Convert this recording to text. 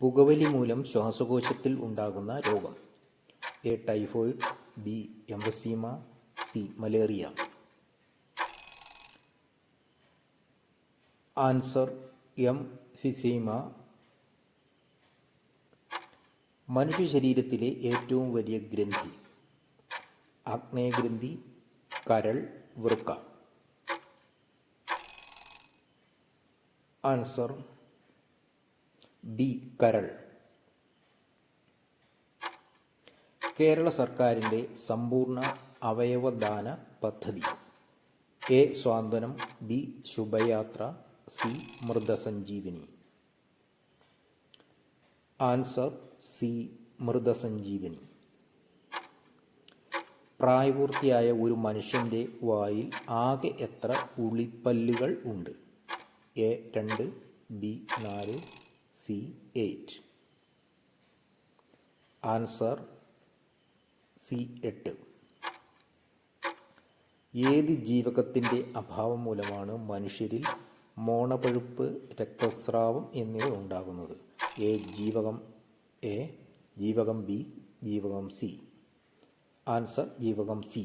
പുകവലി മൂലം ശ്വാസകോശത്തിൽ ഉണ്ടാകുന്ന രോഗം. A typhoid B emphysema C malaria. Answer emphysema. മനുഷ്യ ശരീരത്തിലെ ഏറ്റവും വലിയ ഗ്രന്ഥി. ആഗ്നേയഗ്രന്ഥി കരൾ വൃക്ക. ആൻസർ ബി കരൾ. കേരള സർക്കാരിന്റെ സമ്പൂർണ അവയവദാന പദ്ധതി. A Santhwanam B Shubhayatra C Mritasanjeevani. Answer C Mritasanjeevani. പ്രായപൂർത്തിയായ ഒരു മനുഷ്യന്റെ വായിൽ ആകെ എത്ര ഉളിപ്പല്ലുകൾ ഉണ്ട്? എ രണ്ട് ബി നാല് സി എയ്റ്റ് ആൻസർ സി എട്ട് ഏത് ജീവകത്തിന്റെ അഭാവം മൂലമാണ് മനുഷ്യരിൽ മോണപഴുപ്പ് രക്തസ്രാവം എന്നിവ ഉണ്ടാകുന്നത്? എ ജീവകം എ ജീവകം ബി ജീവകം സി ആൻസർ ജീവകം സി